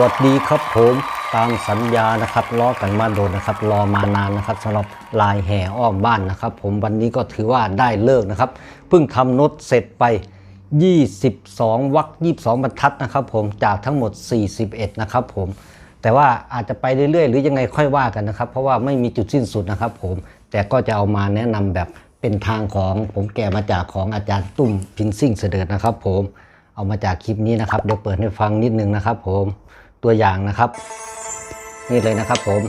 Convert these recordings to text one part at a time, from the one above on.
วัสดีครับผมตามสัญญานะครับล้อกันมาโดนนะครับ รอมานานนะครับสำหรับลายแห่อ้อมบ้านนะครับ ผมวันนี้ก็ถือว่าได้เลิกนะครับเพิ่งทำน้ตเสร็จไป 22 วัก22 บรรทัดนะครับ ผมจากทั้งหมด 41 นะครับผมแต่ว่าอาจจะไปเรื่อยๆ หรือยังไงค่อยว่ากันนะครับ เพราะว่าไม่มีจุดสิ้นสุดนะครับผมแต่ก็จะเอามาแนะนำแบบเป็นทางของผมแก่มาจากของอาจารย์ตุ้มพินซิ่งเสด็จนะครับ ผมเอามาจากคลิปนี้นะครับเดี๋ยวเปิดให้ฟังนิดนึงนะครับผม ตัวอย่างนะครับ นี่เลยนะครับผม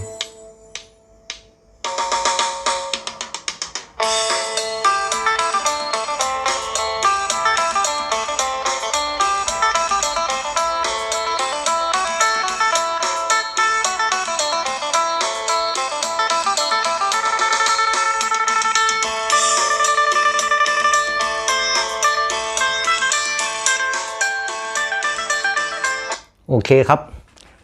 โอเคครับ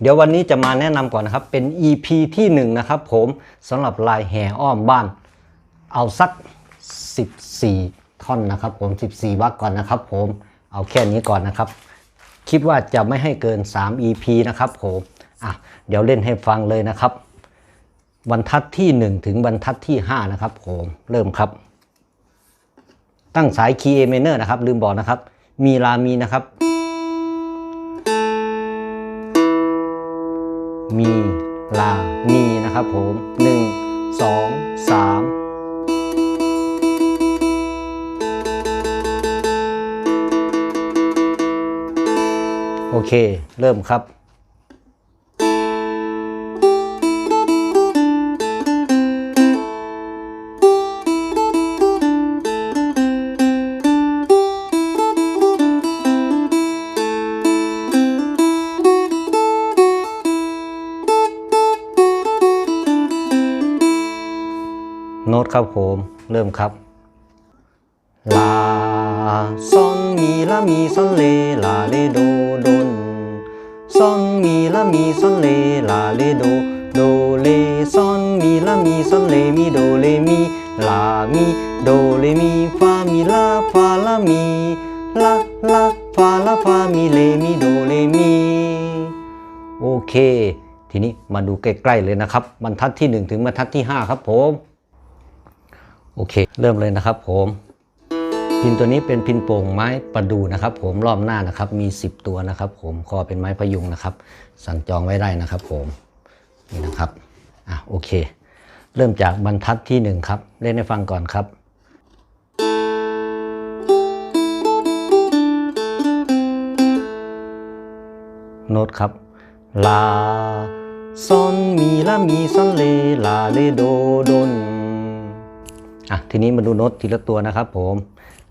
เดี๋ยววันนี้จะมาแนะนำก่อนนะครับ เป็น EP ที่1นะครับผมสำหรับลายแห่อ้อมบ้าน เอาสัก 14 ท่อนนะครับผม 14วักก่อนนะครับผมเอาแค่นี้ก่อนนะครับ คิดว่าจะไม่ให้เกิน 3 EP นะครับผมอะเดี๋ยวเล่นให้ฟังเลยนะครับ บรรทัดที่ 1 ถึงบรรทัดที่ 5 นะครับผมเริ่มครับ ตั้งสายคีย์เอเมเนอร์นะครับ ลืมบอกนะครับ มีลามีนะครับ มีลา มีนะครับผม 1 2 3โอเค เริ่มครับ ครับผม เริ่มครับ ลาซอนมีลามีซอนเลลาเลโดโดนซอนมีลามีซอนเลลาเลโดโดเลซอนมีลามีซอนเลมีโดเลมีลามีโดเลมีฟามีลาฟาลามีลาลาฟาลาฟามีเลมีโดเลมีโอเค ทีนี้มาดูใกล้ๆเลยนะครับบรรทัดที่ 1 ถึงบรรทัดที่ 5 ครับผม โอเค เริ่มเลยนะครับผม พินตัวนี้เป็นพินโป่งไม้ประดูนะครับ ผมรอบหน้านะครับ มี 10 ตัวนะครับ ผมคอเป็นไม้พยุงนะครับ สั่งจองไว้ได้นะครับ ผมนี่นะครับอะโอเค เริ่มจากบรรทัดที่ 1 ครับ เล่นให้ฟังก่อนครับโน้ตครับ ลาซอนมีลามีซอนเลลาเลโดดน อะทีนี้มาดูโน้ตทีละตัวนะครับ ผม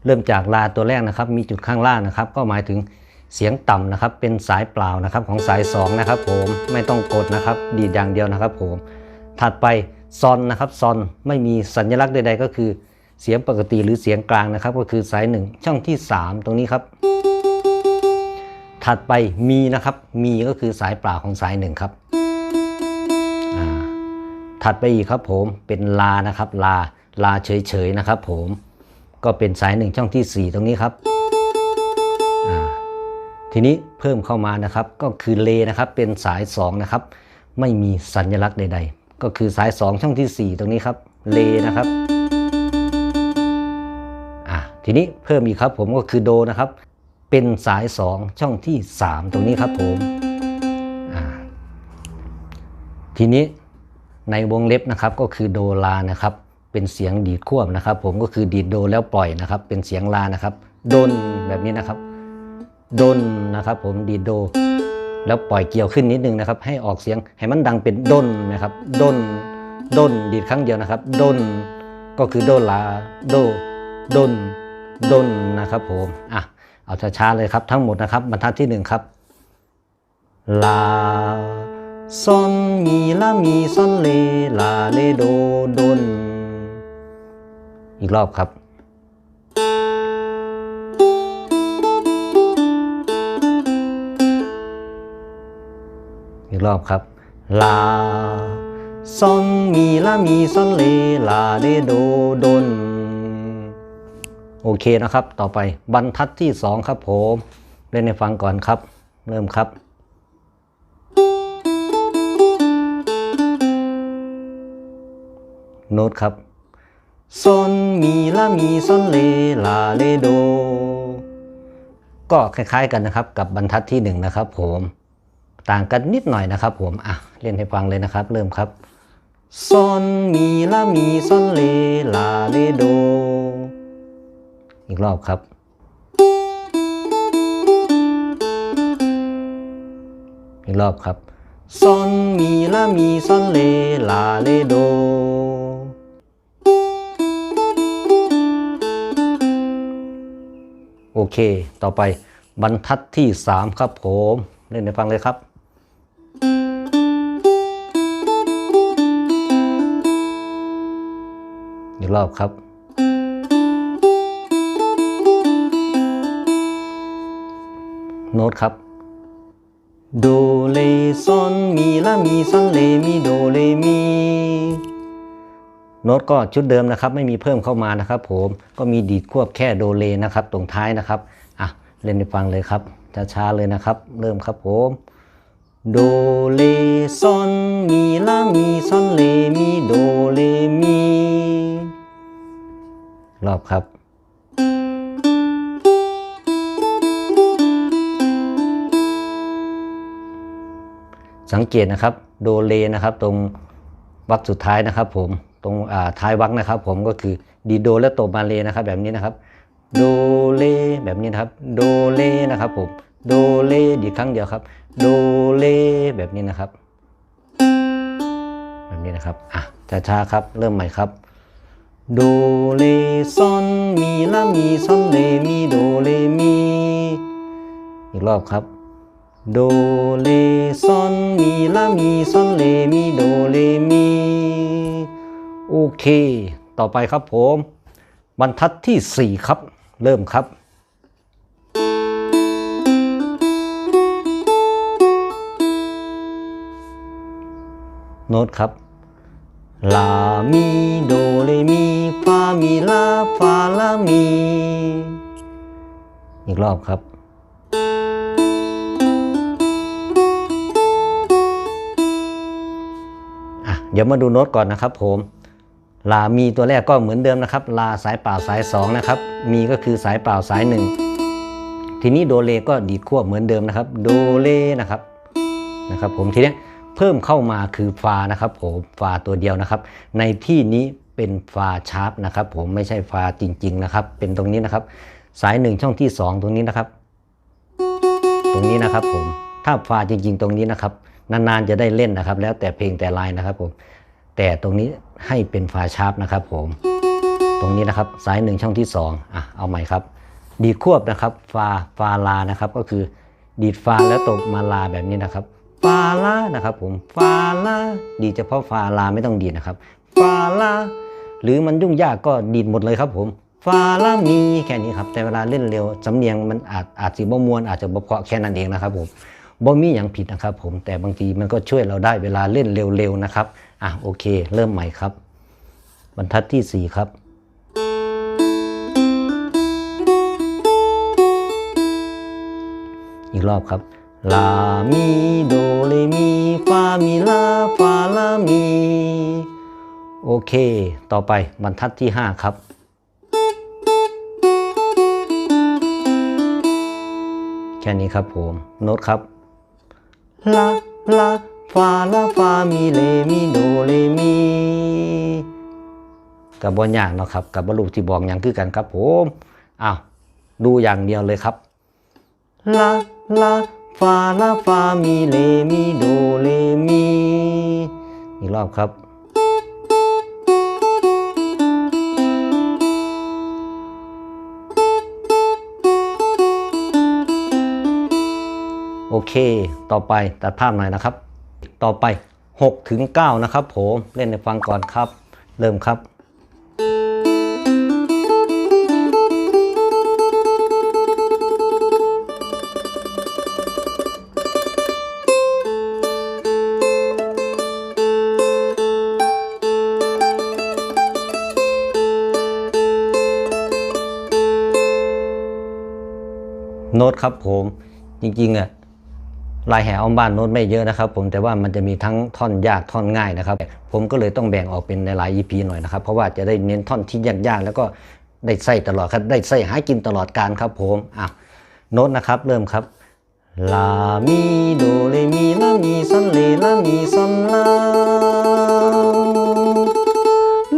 เริ่มจากลาตัวแรกนะครับ มีจุดข้างล่างนะครับ ก็หมายถึงเสียงต่ำนะครับ เป็นสายเปล่านะครับของสาย 2 นะครับ ผมไม่ต้องกดนะครับ ดีดอย่างเดียวนะครับ ผม ถัดไปซอนนะครับซอนไม่มีสัญลักษณ์ใด ๆ ก็คือ เสียงปกติหรือเสียงกลางนะครับ ก็คือสาย 1 ช่องที่ 3 ตรงนี้ครับ ถัดไปมีนะครับ มีก็คือสายเปล่าของสายหนึ่งครับถัดไปอีกครับผมเป็นลานะครับลา ลาเฉยๆนะครับผมก็เป็นสายหนึ่งช่องที่ 4 ตรงนี้ครับ ทีนี้เพิ่มเข้ามานะครับก็คือเลนะครับเป็นสาย 2 นะครับ ไม่มีสัญลักษณ์ใด ๆ ก็คือสาย 2 ช่องที่ 4 ตรงนี้ครับเลนะครับทีนี้เพิ่มอีกครับผมก็คือโดนะครับ เป็นสาย 2 ช่องที่ 3 ตรงนี้ครับผมทีนี้ในวงเล็บนะครับก็คือโดลานะครับ เป็นเสียงดีดควบนะครับ ผมก็คือดีดโดแล้วปล่อยนะครับ เป็นเสียงลานะครับดนแบบนี้นะครับดนนะครับ ผมดีดโด แล้วปล่อยเกี่ยวขึ้นนิดนึงนะครับ ให้ออกเสียงให้มันดังเป็นดนนะครับดนดนดีดครั้งเดียวนะครับดนก็คือโดลาโดดนดนนะครับ ผมอะเอาช้าๆเลยครับ ทั้งหมดนะครับ บรรทัดที่หนึ่งครับลาซอนมีละมีซอนเลลาเลโดดน อีกรอบครับอีกรอบครับ ลา ซอน มีละมี ซอน เล ลาเลโด ดน โอเคนะครับ ต่อไปบรรทัดที่สองครับผม เล่นให้ฟังก่อนครับ เริ่มครับ โน้ตครับ ซอนมีละมีซอนเลลาเลโด ก็คล้ายๆกันนะครับกับบรรทัดที่หนึ่งนะครับ ผม ต่างกันนิดหน่อยนะครับ ผมอะเล่นให้ฟังเลยนะครับ เริ่มครับซอนมีละมีซอนเลลาเลโด อีกรอบครับอีกรอบครับซอนมีละมีซอนเลลาเลโด โอเค ต่อไปบรรทัดที่ 3 ครับผม เล่นให้ฟังเลยครับ อีกรอบครับ โน้ตครับ โดเลซอนมีละมีซอนเลมีโดเลมี โน้ตก็ชุดเดิมนะครับ ไม่มีเพิ่มเข้ามานะครับ ผมก็มีดีดควบแค่โดเลนะครับ ตรงท้ายนะครับอะเล่นให้ฟังเลยครับช้าๆเลยนะครับ เริ่มครับผมโดเลซอนมีละมีซอนเลมีโดเลมีรอบครับสังเกตนะครับ โดเลนะครับ ตรงวรรคสุดท้ายนะครับผม ตรงท้ายวรรคนะครับ ผมก็คือดีโดและโตมาเลนะครับ แบบนี้นะครับโดเลแบบนี้นะครับโดเลนะครับผมโดเลดีครั้งเดียวครับโดเลแบบนี้นะครับ แบบนี้นะครับอะช้าๆครับ เริ่มใหม่ครับโดเลซอนมีละมีซอนเลมีโดเลมีอีกรอบครับโดเลซอนมีละมีซอนเลมีโดเลมี โอเค ต่อไปครับผม บรรทัดที่ 4 ครับ เริ่มครับโน้ตครับ ลา มี โดเลมีฟามีลา ฟา ลา มี อีกรอบครับ อะ เดี๋ยวมาดูโน้ตก่อนนะครับผม ลามีตัวแรกก็เหมือนเดิมนะครับ ลาสายเปล่าสายสองนะครับ มีก็คือสายเปล่าสายหนึ่งทีนี้โดเลก็ดีดควบเหมือนเดิมนะครับ โดเลนะครับนะครับ ผมทีนี้เพิ่มเข้ามาคือฟานะครับ ผมฟาตัวเดียวนะครับ ในที่นี้เป็นฟาชาร์ปนะครับ ผมไม่ใช่ฟาจริง ๆ นะครับ เป็นตรงนี้นะครับ สายหนึ่งช่องที่ 2 ตรงนี้นะครับ ตรงนี้นะครับผมถ้าฟาจริง ๆ ตรงนี้นะครับนานๆจะได้เล่นนะครับ แล้วแต่เพลงแต่ลายนะครับผม แต่ตรงนี้ให้เป็นฟาชาร์ปนะครับผม ตรงนี้นะครับสายหนึ่งช่องที่2อะเอาใหม่ครับ ดีดควบนะครับฟาฟาลานะครับก็คือดีดฟาแล้วตบมาลาแบบนี้นะครับฟาลานะครับผมฟาลาดีเฉพาะฟาลาไม่ต้องดีนะครับฟาลาหรือมันยุ่งยากก็ดีดหมดเลยครับผมฟาลามีแค่นี้ครับแต่เวลาเล่นเร็วสำเนียงมันอาจอาจสิบ่มวนอาจจะบ่เพาะแค่นั้นเองนะครับผมบ่มีอย่างผิดนะครับผมแต่บางทีมันก็ช่วยเราได้เวลาเล่นเร็วๆนะครับ อะโอเค เริ่มใหม่ครับ บรรทัดที่สี่ครับอีกรอบครับ ลา มี โดเลมีฟามี ลา ฟา ลา มี โอเค ต่อไปบรรทัดที่ 5 ครับ แค่นี้ครับผม โน้ตครับ ลา ลา ฟาลาฟามีเลมีโดเลมีกับบอลอย่างเนาะครับกับบรรลุที่บอกอย่างคือกันครับผมอ้าวดูอย่างเดียวเลยครับลาลาฟาลาฟามีเลมีโดเลมีอีกรอบครับโอเค ต่อไปตัดภาพหน่อยนะครับ ต่อไป6ถึง9นะครับผมเล่นให้ฟังก่อนครับ เริ่มครับโน้ตครับผมจริงๆอะ ลายแห่อ้อมบ้านโน้ตไม่เยอะนะครับ ผมแต่ว่ามันจะมีทั้งท่อนยากท่อนง่ายนะครับ ผมก็เลยต้องแบ่งออกเป็นในหลาย EP หน่อยนะครับ เพราะว่าจะได้เน้นท่อนที่ยากๆ แล้วก็ได้ใส่ตลอดครับ ได้ใส่หากินตลอดการครับผมอะโน้ตนะครับเริ่มครับลามีโดเรมีลามีซอนเลลามีซอนลา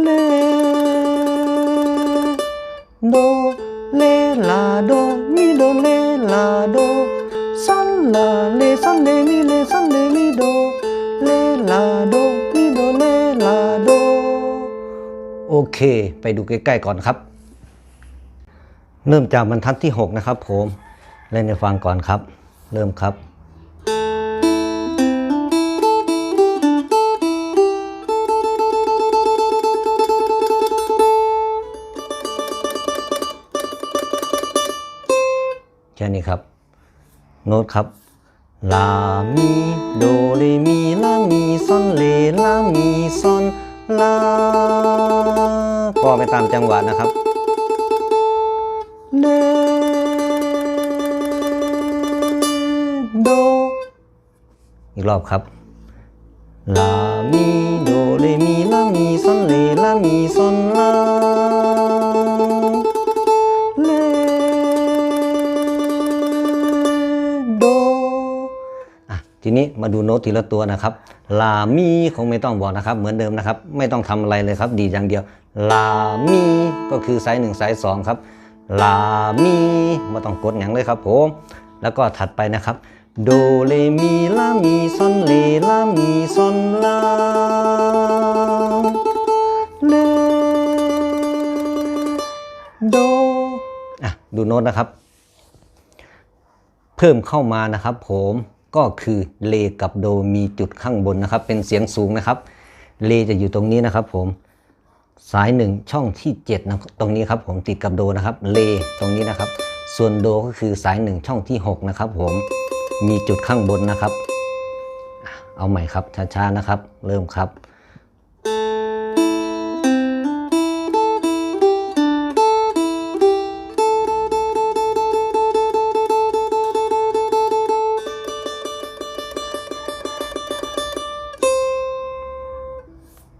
เลโดเลลาโดมิโดเลลาโดซอนลา เค ไปดูใกล้ๆก่อนครับ เริ่มจากบรรทัดที่ 6 นะครับผมเล่นให้ฟังก่อนครับ เริ่มครับแค่นี้ครับ โน้ตครับ ลา มี โดเรมี ลา มีซอนเลลา มีซอนลา ก็ไปตามจังหวะนะครับเลโด อีกรอบครับลามีโดเรมีลามีซอนเลลามีซอนลาเลโดอะทีนี้มาดูโน้ตทีละตัวนะครับลามีคงไม่ต้องบอกนะครับ เหมือนเดิมนะครับ ไม่ต้องทำอะไรเลยครับ ดีอย่างเดียว ลามีก็คือไซส์หนึ่งไซส์สองครับลามีไม่ต้องกดอย่างเลยครับผมแล้วก็ถัดไปนะครับโดเรมีลามีซอนเลลามีซอนลาเลโดอะดูโน้ตนะครับ เพิ่มเข้ามานะครับ ผมก็คือเลกับโดมีจุดข้างบนนะครับ เป็นเสียงสูงนะครับ เลจะอยู่ตรงนี้นะครับ ผม สายหนึ่งช่องที่7นะตรงนี้ครับผมติดกับโดนะครับเลตรงนี้นะครับ ส่วนโดก็คือสายหนึ่งช่องที่ 6 นะครับผมมีจุดข้างบนนะครับ เอาใหม่ครับช้าๆนะครับ เริ่มครับ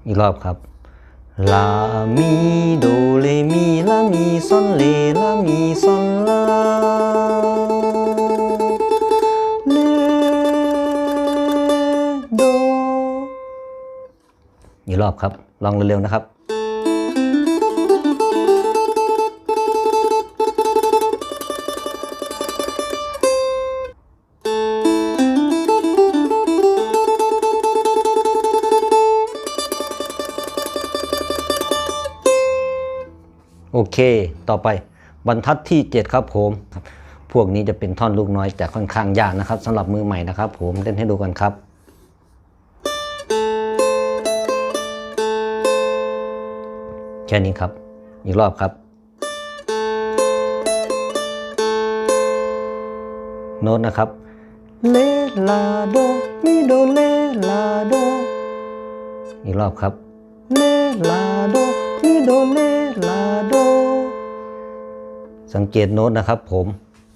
อีกรอบครับ ลา มีโดเลมีลา มีซอนเลลา มีซอนลาเลโดอีกรอบครับ ลองเร็วๆนะครับ เค ต่อไปบรรทัดที่ 7 ครับผมพวกนี้จะเป็นท่อนลูกน้อยแต่ค่อนข้างยากนะครับสำหรับมือใหม่นะครับ ผมเล่นให้ดูกันครับแค่นี้ครับ อีกรอบครับ โน้ตนะครับเลลาโดมิโดเลลาโดอีกรอบครับเลลาโดมิโดเล สังเกตโน้ตนะครับ ผม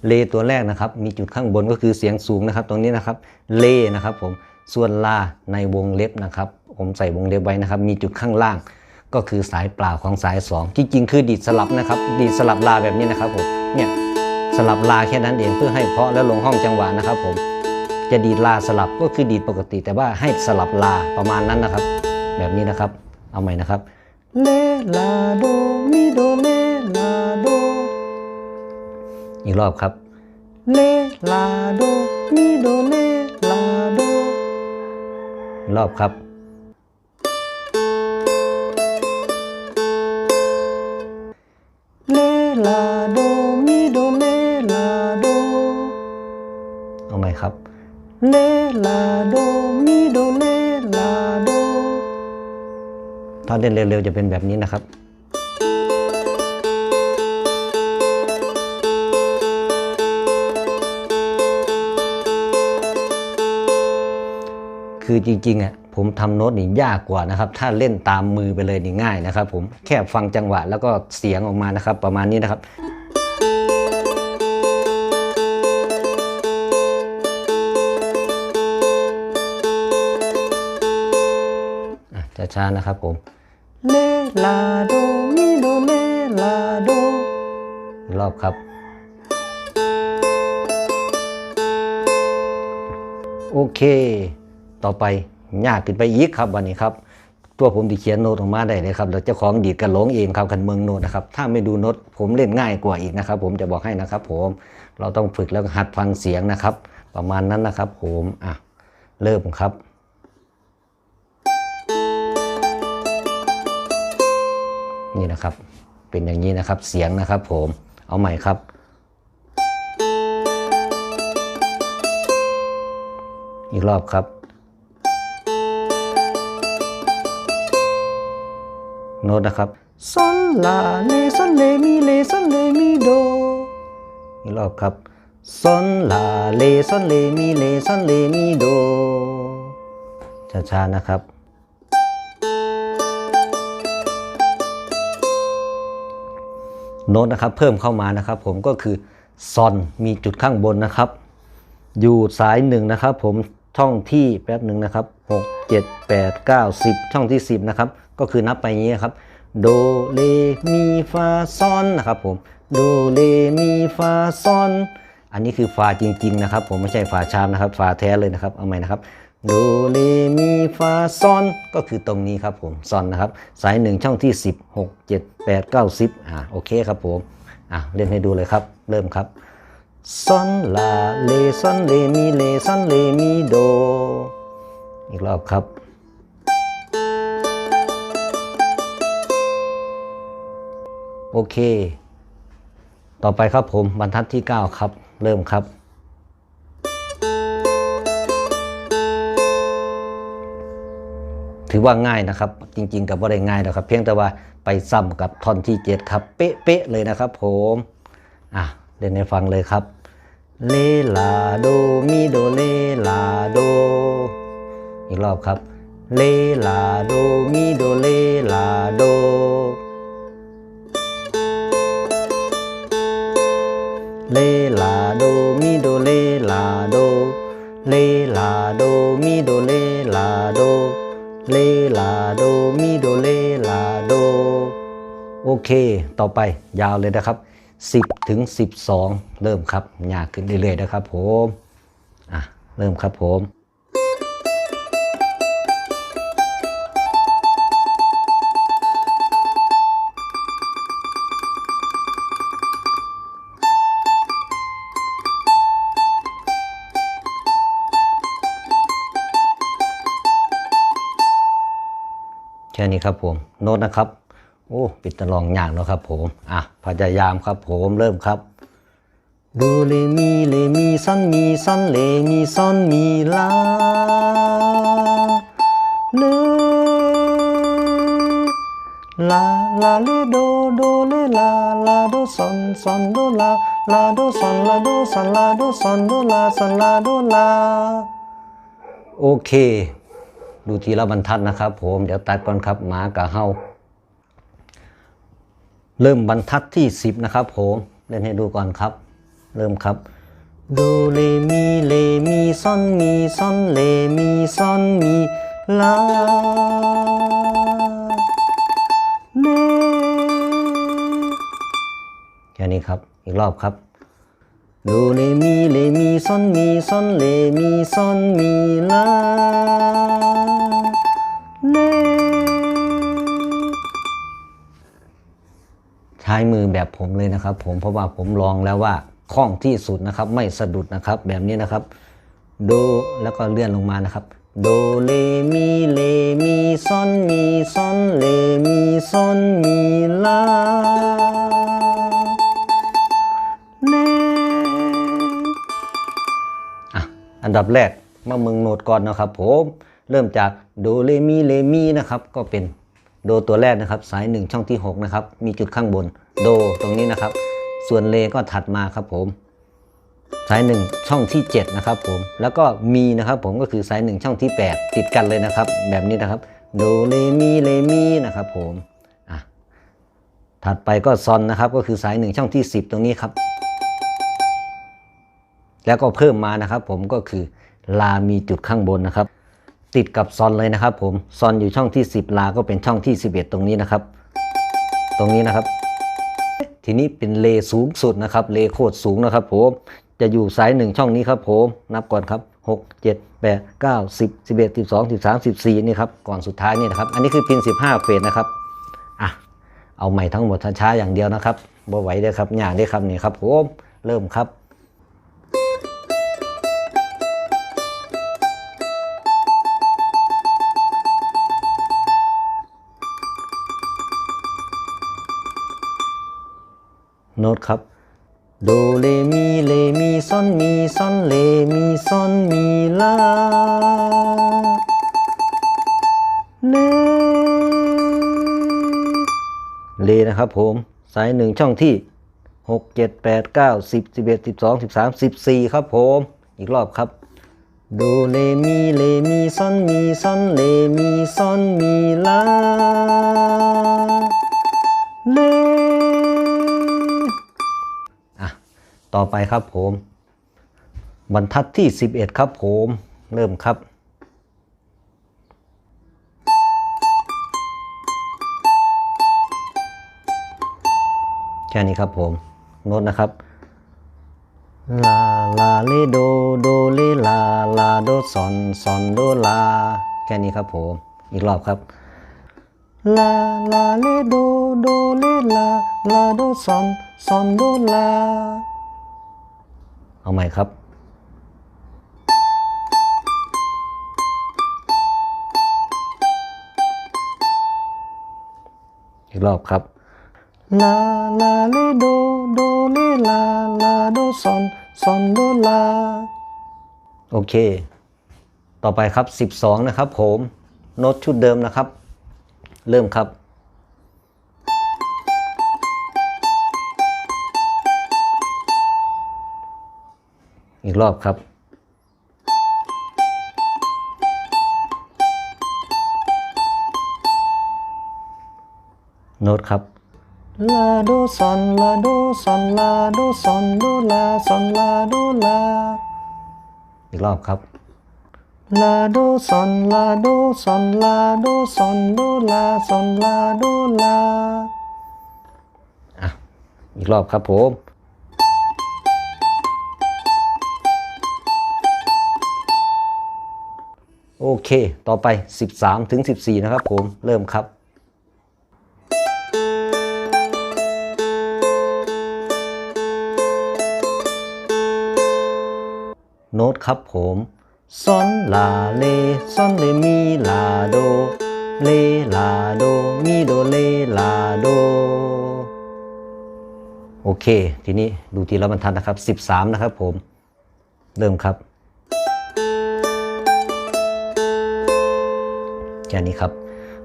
เลตัวแรกนะครับ มีจุดข้างบนก็คือเสียงสูงนะครับ ตรงนี้นะครับเลนะครับ ผมส่วนลาในวงเล็บนะครับ ผมใส่วงเล็บไว้นะครับ มีจุดข้างล่าง ก็คือสายเปล่าของสายสองจริงคือดีดสลับนะครับ ดีดสลับลาแบบนี้นะครับผมเนี่ยสลับลาแค่นั้นเองเพื่อให้เพาะและลงห้องจังหวะนะครับ ผมจะดีดลาสลับก็คือดีดปกติ แต่ว่าให้สลับลาประมาณนั้นนะครับ แบบนี้นะครับ เอาใหม่นะครับเลลาโดมิโดเลลาโด อีกรอบครับเลลาโดมิโดเลลาโดรอบครับ เลลาโดมิโดเลลาโดเอาใหม่ครับ เลลาโดมิโดเลลาโดถ้าเล่นเร็วๆจะเป็นแบบนี้นะครับ คือจริงๆอะผมทำโน้ตนี่ยากกว่านะครับ ถ้าเล่นตามมือไปเลยนี่ง่ายนะครับ ผมแค่ฟังจังหวะแล้วก็เสียงออกมานะครับ ประมาณนี้นะครับอะช้าๆนะครับผมเลลาโดมิโดเลลาโดอีกรอบครับ โอเค ต่อไปยากขึ้นไปอีกครับวันนี้ครับ ตัวผมที่เขียนโน้ตออกมาได้เลยครับแล้วเจ้าของดีดกันหลงเองครับคันเมืองโน้ตนะครับถ้าไม่ดูโน้ตผมเล่นง่ายกว่าอีกนะครับ ผมจะบอกให้นะครับ ผมเราต้องฝึกแล้วหัดฟังเสียงนะครับ ประมาณนั้นนะครับ ผมอะเริ่มครับนี่นะครับ เป็นอย่างนี้นะครับ เสียงนะครับ ผม เอาใหม่ครับ อีกรอบครับ โน้ตนะครับซอนลาเลซอนเลมีเลซอนเลมีโดอีกรอบครับซอนลาเลซอนเลมีเลซอนเลมีโดช้าๆนะครับ โน้ตนะครับเพิ่มเข้ามานะครับผมก็คือซอนมีจุดข้างบนนะครับ อยู่สายหนึ่งนะครับ ผมช่องที่แป๊บหนึ่งนะครับ 6 7 8 9 10 ช่องที่ 10 นะครับ ก็คือนับไปอย่างนี้ครับ โดเลมีฟาซอนนะครับผม โดเลมีฟาซอน อันนี้คือฟาจริง ๆ นะครับ ผมไม่ใช่ฟาชามนะครับ ฟาแท้เลยนะครับ เอาใหม่นะครับ โดเลมีฟาซอน ก็คือตรงนี้ครับผมซอนนะครับ สายหนึ่งช่องที่ 10 6 7 8 9 10อ่าโอเคครับผม อะเล่นให้ดูเลยครับ เริ่มครับซอนลาเลซอนเลมีเลซอนเลมีโด อีกรอบครับ โอเค ต่อไปครับผมบรรทัดที่ 9 ครับ เริ่มครับ ถือว่าง่ายนะครับ จริง ๆ กับว่าได้ง่ายนะครับ เพียงแต่ว่าไปซ้ำกับท่อนที่ 7 ครับ เป๊ะๆเลยนะครับผมอะเล่นให้ฟังเลยครับเลลาโดมิโดเลลาโด อีกรอบครับเลลาโดมิโดเลลาโด เลลาโดมิโดเลลาโด เลลาโดมิโดเลลาโด เลลาโดมิโดเลลาโด โอเค ต่อไปยาวเลยนะครับ 10ถึง12 เริ่มครับยากขึ้นเรื่อยๆนะครับผม อะ เริ่มครับผม นี้ครับผมโน้ตนะครับ โอ้ปิดตะลองยากเนอะครับ ผมอะพยายามครับผมเริ่มครับดูเลมีเลมีซอนมีซอนเลมีซอนมีลาเลลาลาเลโดโดเลลาลาโดซอนซอนโดลาลาโดซอนลาโดซอนลาโดซอนโดลาซอนลาโดลาโอเค ดูทีละบรรทัดนะครับ ผมเดี๋ยวตัดก่อนครับหมากับเฮาเริ่มบรรทัดที่ 10 นะครับผมเล่นให้ดูก่อนครับ เริ่มครับโดเลมีเลมีซอนมีซอนเลมีซอนมีลาเลแค่นี้ครับอีกรอบครับ โดเลมีเลมีซอนมีซอนเลมีซอนมีลาเลใช้มือแบบผมเลยนะครับ ผมเพราะว่าผมลองแล้วว่าคล่องที่สุดนะครับ ไม่สะดุดนะครับแบบนี้นะครับโดแล้วก็เลื่อนลงมานะครับโดเลมีเลมีซอนมีซอนเลมีซอนมีลา อันดับแรกมาเมืองโน้ตก่อนนะครับผมเริ่มจากโดเลมีเลมีนะครับก็เป็นโดตัวแรกนะครับ สาย 1 ช่องที่ 6 นะครับ มีจุดข้างบนโดตรงนี้นะครับ ส่วนเลก็ถัดมาครับผม สาย 1 ช่องที่ 7 นะครับผม แล้วก็มีนะครับผมก็คือสาย 1 ช่องที่ 8 ติดกันเลยนะครับ แบบนี้นะครับโดเลมีเลมีนะครับผมอะถัดไปก็ซอนนะครับก็คือสาย 1 ช่องที่ 10 ตรงนี้ครับ แล้วก็เพิ่มมานะครับ ผมก็คือลามีจุดข้างบนนะครับ ติดกับซอนเลยนะครับ ผมซอนอยู่ช่องที่ 10 ลาก็เป็นช่องที่ 11 ตรงนี้นะครับ ตรงนี้นะครับ ทีนี้เป็นเลสูงสุดนะครับ เลโคตรสูงนะครับ ผมจะอยู่สายหนึ่งช่องนี้ครับ ผมนับก่อนครับ6 7 8 9 10 11 12 13 14 นี่ครับ ก่อนสุดท้ายนี่นะครับ อันนี้คือพิน 15 เฟสนะครับอะเอาใหม่ทั้งหมดช้าๆอย่างเดียวนะครับบ่ไหวเด้ครับอย่างเด้ครับนี่ครับผมเริ่มครับ น้ตครับโดเลมีเลมีซอนมีซอนเลมีซอนมีลาเลเลนะครับผมสายหนึ่งช่องที่ 6 7 8 9 10 11 12 13 14 ครับผมอีกรอบครับโดเลมีเลมีซอนมีซอนเลมีซอนมีลาเล ต่อไปครับผม บรรทัดที่ 11 ครับผม เริ่มครับแค่นี้ครับผมโน้ตนะครับลาลาเลโดโดเลลาลาโดซอนซอนโดลาแค่นี้ครับผม อีกรอบครับลาลาเลโดโดเลลาลาโดซอนซอนโดลา เอาใหม่ครับ อีกรอบครับ ลา ลาเลโด โดเลลา ลาโดซอนซอนโดลา โอเค ต่อไปครับ 12 นะครับผม โน้ตชุดเดิมนะครับ เริ่มครับ อีกรอบครับ โน้ตครับลาโดซอนลาโดซอนลาโดซอนโดลาซอนลาโดลา อีกรอบครับลาโดซอนลาโดซอนลาโดซอนโดลาซอนลาโดลาอะอีกรอบครับผม โอเค ต่อไป 13 ถึง 14 นะครับผม เริ่มครับโน้ตครับผมซอนลาเลซอนเลมีลาโด เลลาโด มีโดเลลาโด โอเค ทีนี้ดูทีละบรรทัดนะครับ 13 นะครับผม เริ่มครับ ค่นี้ครับ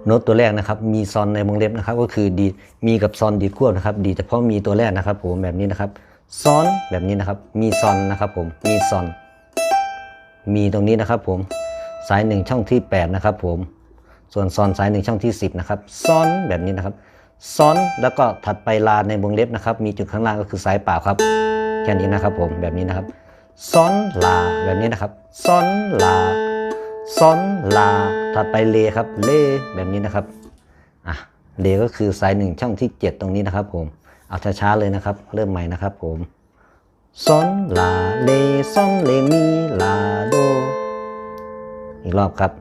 โน้ตตัวแรกนะครับ มีซอนในวงเล็บนะครับ ก็คือดีมีกับซอนดีดควบนะครับ ดีเฉพาะมีตัวแรกนะครับ ผมแบบนี้นะครับซอนแบบนี้นะครับ มีซอนนะครับ ผมมีซอน มีตรงนี้นะครับ ผมสายหนึ่งช่องที่8นะครับ ผมส่วนซอนสายหนึ่งช่องที่ 10นะครับซอนแบบนี้นะครับซอนแล้วก็ถัดไปลาในวงเล็บนะครับ มีจุดข้างล่างก็คือสายเปล่าครับแค่นี้นะครับ ผมแบบนี้นะครับซอนลาแบบนี้นะครับซอนลา ซอนลาถัดไปเลครับเลแบบนี้นะครับอะเลก็คือสายหนึ่งช่องที่ 7 ตรงนี้นะครับ ผมเอาช้าๆเลยนะครับ เริ่มใหม่นะครับ ผมซอนลาเลซอนเลมีลาโดอีกรอบครับ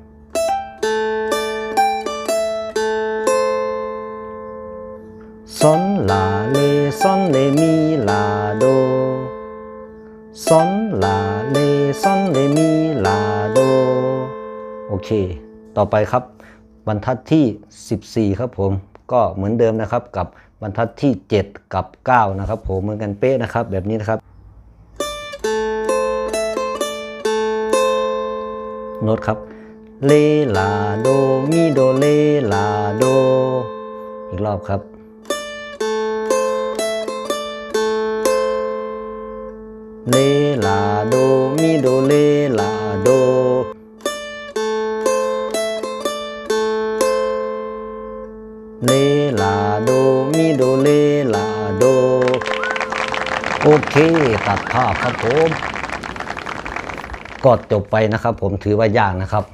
ซอนลาเลซอนเลมีลาโดซอนลาเลซอนเลมี เค ต่อไปครับ บรรทัดที่ 14 ครับผม ก็เหมือนเดิมนะครับกับบรรทัดที่ 7 กับ 9 นะครับผมเหมือนกันเป๊ะนะครับ แบบนี้นะครับโน้ตครับเลลาโดมีโดเลลาโด อีกรอบครับ เลลาโดมิโดเลลาโด เคตัดภาพครับผมก็จบไปนะครับ ผมถือว่ายากนะครับ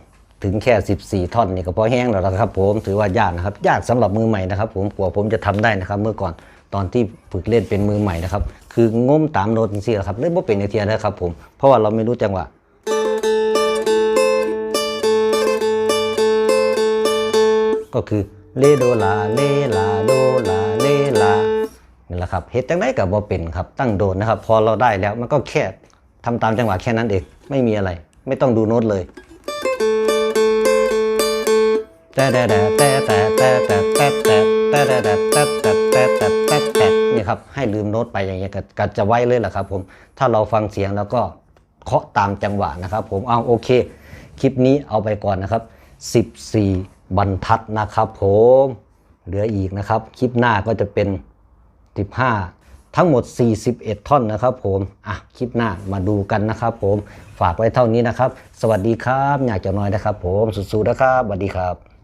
ถึงแค่ 14 ท่อนนี่ก็พอแห้งแล้วนะครับ ผมถือว่ายากนะครับ ยากสำหรับมือใหม่นะครับ ผมกลัวผมจะทำได้นะครับ เมื่อก่อนตอนที่ฝึกเล่นเป็นมือใหม่นะครับ คืองมตามโน้ตจริงๆครับเล่นบ่เป็นในเทียนะครับ ผมเพราะว่าเราไม่รู้จังหวะก็คือเลโดลาเลลาโดลา ละครับเฮ็ดจังไดก็บ่เป็นครับตั้งโดนนะครับ พอเราได้แล้วมันก็แค่ทำตามจังหวะแค่นั้นเองไม่มีอะไร ไม่ต้องดูโน้ตเลยแต่แต่แต่แต่แต่แต่แต่แต่แต่แต่แต่แต่แต่แต่แต่แต่แต่นี่ครับให้ลืมโน้ตไปอย่างเงี้ยก็ก็จะไว้เลยแหละครับผมถ้าเราฟังเสียงแล้วก็เคาะตามจังหวะนะครับ ผมเอาโอเค คลิปนี้เอาไปก่อนนะครับ 14 บรรทัดนะครับ ผมเหลืออีกนะครับ คลิปหน้าก็จะเป็น 15 ทั้งหมด 41 ท่อนนะครับผมอะคลิปหน้ามาดูกันนะครับผมฝากไว้เท่านี้นะครับ สวัสดีครับอยากจะน้อยนะครับผมสู้ๆนะครับสวัสดีครับ